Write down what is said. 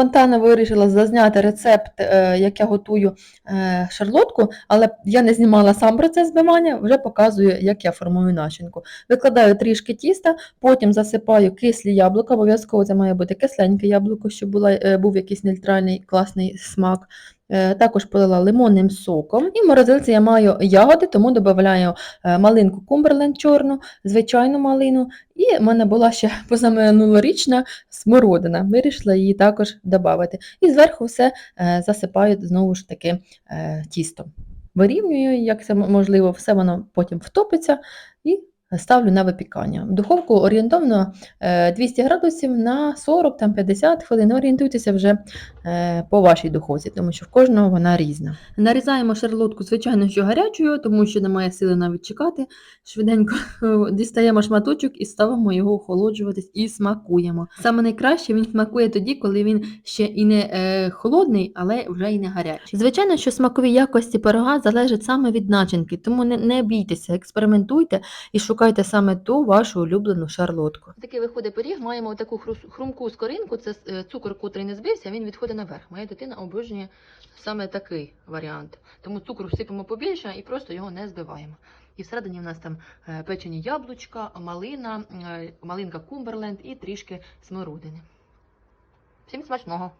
спонтанно вирішила зазняти рецепт, е, як я готую е, шарлотку, але я не знімала сам процес збивання, вже показую, як я формую начинку. Викладаю трішки тіста, потім засипаю кислі яблука, обов'язково це має бути кисленьке яблуко, щоб е, був якийсь нейтральний класний смак. Е, Також полила лимонним соком. І в морозилці я маю ягоди, тому додаю е, малинку Кумберленд чорну, звичайну малину. І в мене була ще позаминулорічна смородина. Вирішила її також додати. І зверху все е, засипаю знову ж таки тістом. Вирівнюю, як це можливо, все воно потім втопиться і ставлю на випікання. В духовку орієнтовно е, 200 градусів на 40-50 хвилин. Орієнтуйтеся вже е, по вашій духовці, тому що в кожного вона різна. Нарізаємо шарлотку, звичайно, що гарячою, тому що немає сили навіть чекати. Швиденько дістаємо шматочок і ставимо його охолоджуватись і смакуємо. Саме найкраще він смакує тоді, коли він ще і не е, холодний, але вже і не гарячий. Звичайно, що смакові якості пирога залежать саме від начинки, тому не бійтеся, експериментуйте і шукайте саме ту вашу улюблену шарлотку. Такий виходить пиріг, маємо таку хрумку скоринку, це е, цукор, котрий не збився, він відходить наверх. Моя дитина обожнює саме такий варіант. Тому цукру всипемо побільше і просто його не збиваємо. І всередині в нас там е, печені яблучка, малина, е, малинка Кумберленд і трішки смородини. Всім смачного!